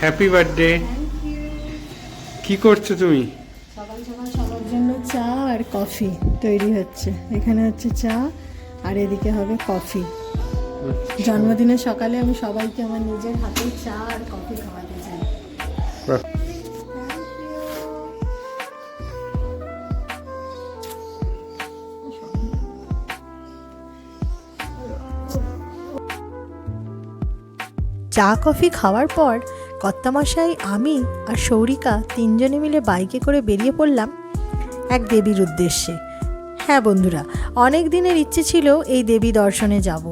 Happy birthday কি করছ তুমি? সকাল সকাল সবার জন্য চা আর কফি তৈরি হচ্ছে। এখানে হচ্ছে চা আর এদিকে হবে কফি। জন্মদিনের সকালে আমি সবাইকে আমার নিজের হাতে চা আর কফি খাওয়াতে চাই। চা কফি খাওয়ার পর কর্তামশাই, আমি আর সৌরিকা তিনজনে মিলে বাইকে করে বেরিয়ে পড়লাম এক দেবীর উদ্দেশ্যে। হ্যাঁ বন্ধুরা, অনেক দিনের ইচ্ছে ছিল এই দেবী দর্শনে যাব।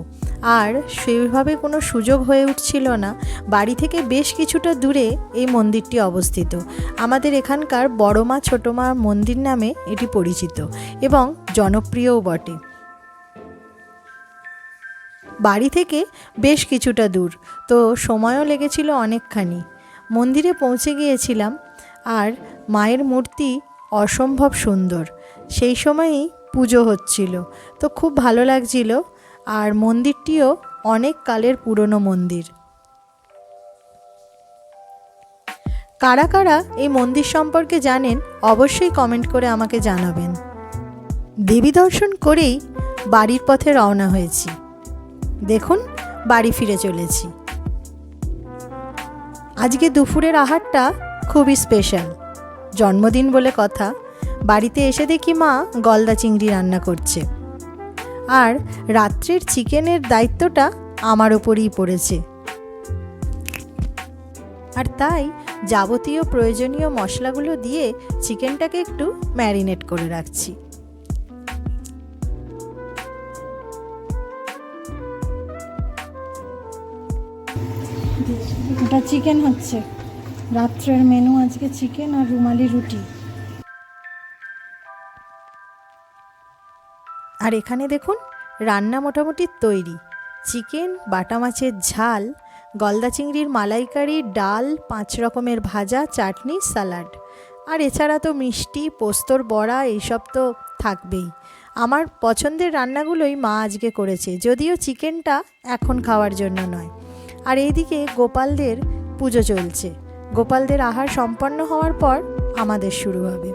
আর সেইভাবে কোনো সুযোগ হয়ে উঠছিল না। বাড়ি থেকে বেশ কিছুটা দূরে এই মন্দিরটি অবস্থিত। আমাদের এখানকার বড় মা, ছোটো মা মন্দির নামে এটি পরিচিত এবং জনপ্রিয়ও বটে। বাড়ি থেকে বেশ কিছুটা দূর, তো সময়ও লেগেছিল অনেকখানি। মন্দিরে পৌঁছে গিয়েছিলাম আর মায়ের মূর্তি অসম্ভব সুন্দর। সেই সময়ই পুজো হচ্ছিল। তো খুব ভালো লাগছিল আর মন্দিরটিও অনেক কালের পুরনো মন্দির। কারা কারা এই মন্দির সম্পর্কে জানেন অবশ্যই কমেন্ট করে আমাকে জানাবেন। দেবী দর্শন করেই বাড়ির পথে রওনা হয়েছি। দেখুন, বাড়ি ফিরে চলেছি। আজকে দুপুরের আহারটা খুবই স্পেশাল জন্মদিন বলে কথা। বাড়িতে এসে দেখি মা গলদা চিংড়ি রান্না করছে। আর রাত্রের চিকেনের দায়িত্বটা আমার ওপরই পড়েছে। আর তাই যাবতীয় প্রয়োজনীয় মশলাগুলো দিয়ে চিকেনটাকে একটু ম্যারিনেট করে রাখছি। ওটা চিকেন হচ্ছে। রাত্রের মেনু আজকে চিকেন আর রুমালি রুটি। আর এখানে দেখুন, রান্না মোটামুটি তৈরি। চিকেন বাটা মাছের ঝাল, গলদা চিংড়ির মালাইকারি, ডাল, পাঁচ রকমের ভাজা, চাটনি স্যালাড আর এছাড়া তো মিষ্টি, পোস্তর বড়া, এইসব তো থাকবেই। আমার পছন্দের রান্নাগুলোই মা আজকে করেছে, যদিও চিকেনটা এখন খাওয়ার জন্য নয়। আর এইদিকে গোপালদের পুজো চলছে। গোপালদের আহার সম্পন্ন হওয়ার পর আমাদের শুরু হবে।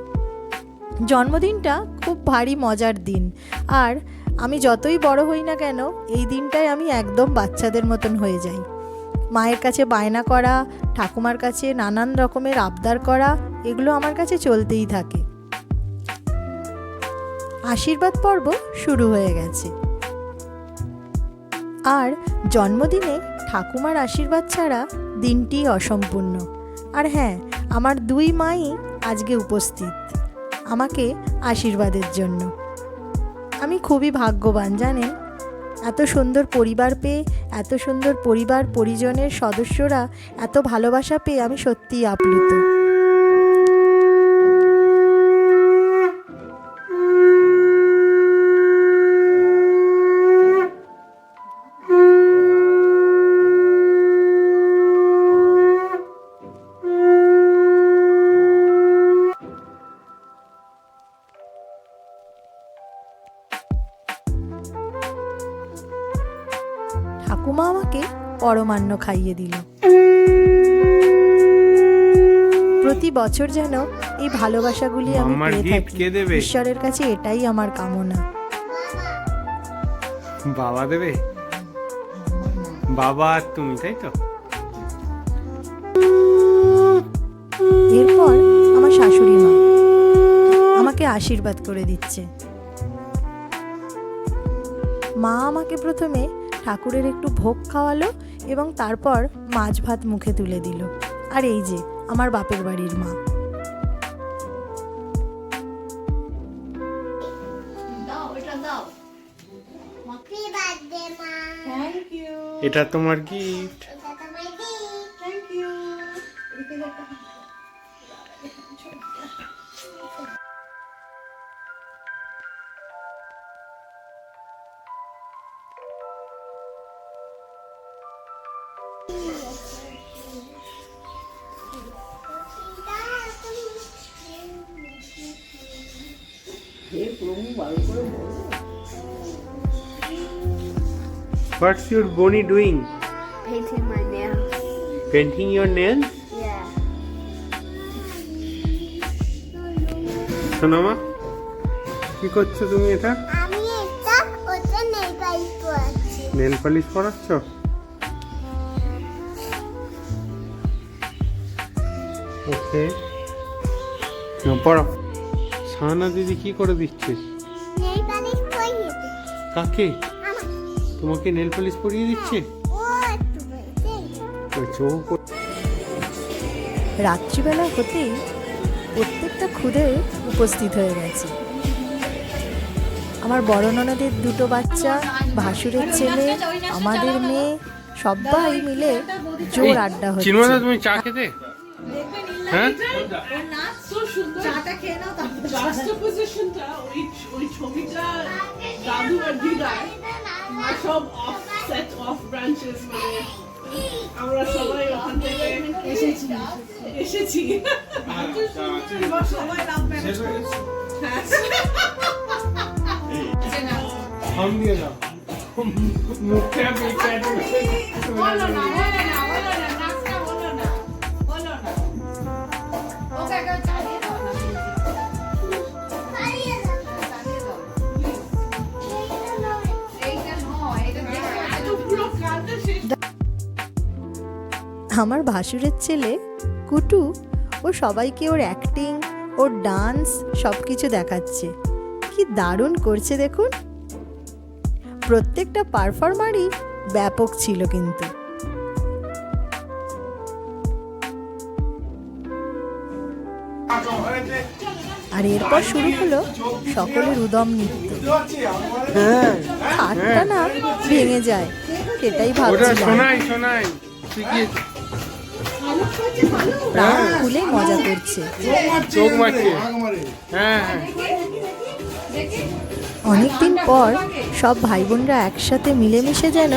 জন্মদিনটা খুব ভারী মজার দিন। আর আমি যতই বড় হই না কেন, এই দিনটায় আমি একদম বাচ্চাদের মতন হয়ে যাই। মায়ের কাছে বায়না করা, ঠাকুমার কাছে নানান রকমের আবদার করা, এগুলো আমার কাছে চলতেই থাকে। আশীর্বাদ পর্ব শুরু হয়ে গেছে। আর জন্মদিনে ঠাকুমার আশীর্বাদ ছাড়া দিনটি অসম্পূর্ণ। আর হ্যাঁ আমার দুই মাই আজকে উপস্থিত। আমাকে আশীর্বাদের জন্য। আমি খুবই ভাগ্যবান, জানেন? এত সুন্দর পরিবার পেয়ে, এত সুন্দর পরিবার পরিজনের সদস্যরা, এত ভালোবাসা পেয়ে আমি সত্যিই আপ্লুত। ঠাকুমা আমাকে পরমান্ন খাইয়ে দিল। প্রতি বছর যেন এই ভালোবাসাগুলি আমি পেয়ে থাকি। ঈশ্বরের কাছে এটাই আমার কামনা। বাবা দেবে? বাবা আর তুমি তাই তো? এরপর আমার শাশুড়ি মা আমাকে আশীর্বাদ করে দিচ্ছে। মা আমাকে প্রথমে ঠাকুরের একটু ভোগ খাওয়ালো এবং তারপর মাছ ভাত মুখে তুলে দিল। আর এই যে আমার বাপের বাড়ির মা। এটা তোমার গিফট হে প্রভু ভালো করে What's your Bonnie doing? Painting my nails. Painting your nails? Yeah. সোনামা কি করছ তুমি এটা আমি এটা ওটা নেল পালিশ পরাচ্ছি নেল পালিশ পরাচ্ছো ওকে পড়ো সাহানা দিদি কি করে দিচ্ছে নেই পালিশ পরিয়ে দে। কাকে? তোমাকে নেল পালিশ পরিয়ে দিচ্ছে? কর- রাত্রিবেলা হতেই প্রত্যেকটা খুদে উপস্থিত হয়ে গেছে। আমার বড় ননদের দুটো বাচ্চা ভাসুরের ছেলে আমাদের মেয়ে সবাই মিলে জোর আড্ডা হচ্ছে। তুমি চা খেতে? হ্যাঁ? জাস্টিফিকেশনটা ওই ওই ছবিটা দাদু আর দিদার আর সব অফ সেট অফ ব্রাঞ্চেস মানে আমরা সবাই ওখান থেকে এসেছি। এসেছি। এবার সবাই লাভ ম্যানেজ থাম দিয়ে দাও মুখে বলো না বলো না বলো না আমার ভাসুরের ছেলে কুটু ও সবাইকে ওর অ্যাক্টিং ওর ডান্স সব কিছু দেখাচ্ছে। কি দারুণ করছে দেখুন। প্রত্যেকটা পারফর্মারই ব্যাপক ছিল কিন্তু। আর এরপর শুরু হলো সকলের উদম নৃত্য। খাটটা না ভেঙে যায় সেটাই ভাবছিলাম। প্রাণ খুলে মজা করছে। চোখ মারছে হ্যাঁ হ্যাঁ। অনেকদিন পর সব ভাই বোনরা একসাথে মিলেমিশে যেন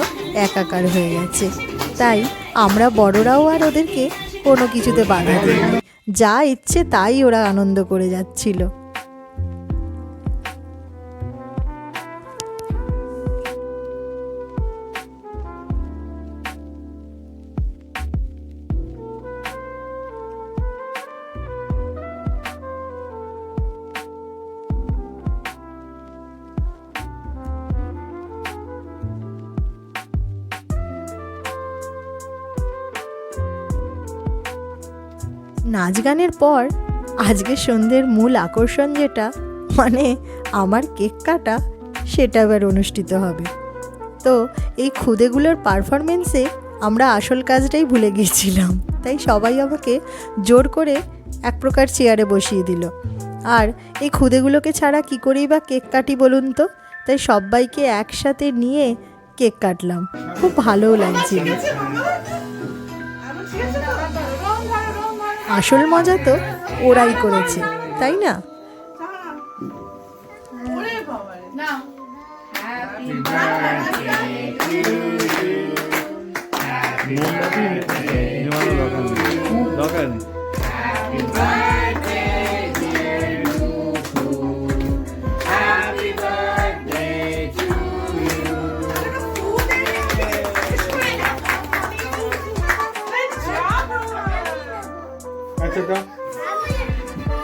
একাকার হয়ে গেছে। তাই আমরা বড়রাও আর ওদেরকে কোনো কিছুতে বাধা দিই যা ইচ্ছে তাই ওরা আনন্দ করে যাচ্ছিল। নাচ গানের পর আজকে সন্ধ্যের মূল আকর্ষণ যেটা মানে আমার কেক কাটা, সেটা এবার অনুষ্ঠিত হবে। তো এই খুদেগুলোর পারফরমেন্সে আমরা আসল কাজটাই ভুলে গিয়েছিলাম। তাই সবাই আমাকে জোর করে এক প্রকার চেয়ারে বসিয়ে দিল। আর এই খুদেগুলোকে ছাড়া কি করেই বা কেক কাটি বলুন তো? তাই সবাইকে একসাথে নিয়ে কেক কাটলাম। খুব ভালোও লাগছিল। আসল মজা তো ওরাই করেছে তাই না Happy birthday to you. Happy দরকার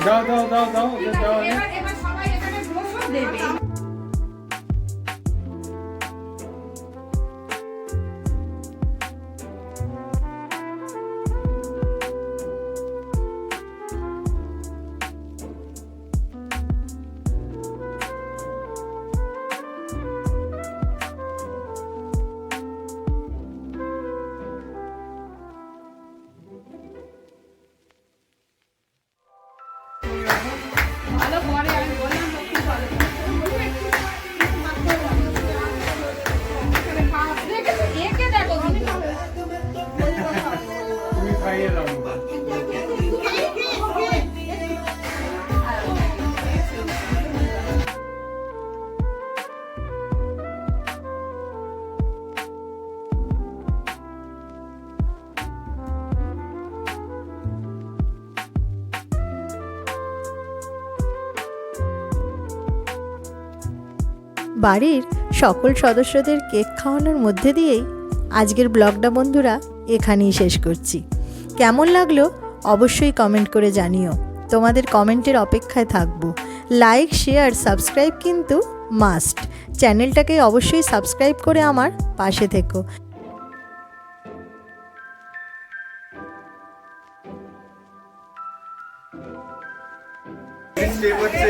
দাও দাও দাও দাও দাও বাড়ির সকল সদস্যদের কেক খাওয়ানোর মধ্যে দিয়েই আজকের ব্লগটা বন্ধুরা এখানেই শেষ করছি। কেমন লাগল অবশ্যই কমেন্ট করে জানিও। তোমাদের কমেন্টের অপেক্ষায় থাকব। লাইক, শেয়ার, সাবস্ক্রাইব কিন্তু মাস্ট। চ্যানেলটাকে অবশ্যই সাবস্ক্রাইব করে আমার পাশে থেকো। স্টেপ হচ্ছে।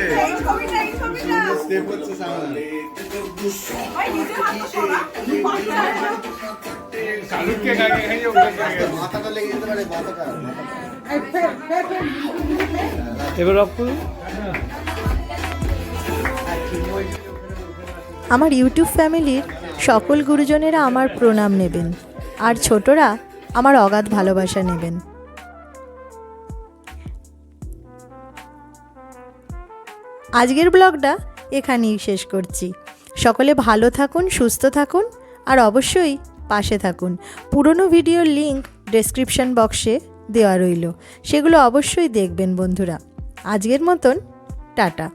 স্টেপ হচ্ছে সামনে। মাথাটা লেগে যেতে পারে মাথাটা এবার অফ করুন। আমার ইউটিউব ফ্যামিলির সকল গুরুজনেরা আমার প্রণাম নেবেন আর ছোটরা আমার অগাধ ভালোবাসা নেবেন। আজকের ব্লগটা এখানেই শেষ করছি। সকলে ভালো থাকুন, সুস্থ থাকুন, আর অবশ্যই পাশে থাকুন। পুরনো ভিডিওর লিঙ্ক ডেসক্রিপশন বক্সে দেওয়া রইল। সেগুলো অবশ্যই দেখবেন বন্ধুরা। আজকের মতন, টাটা।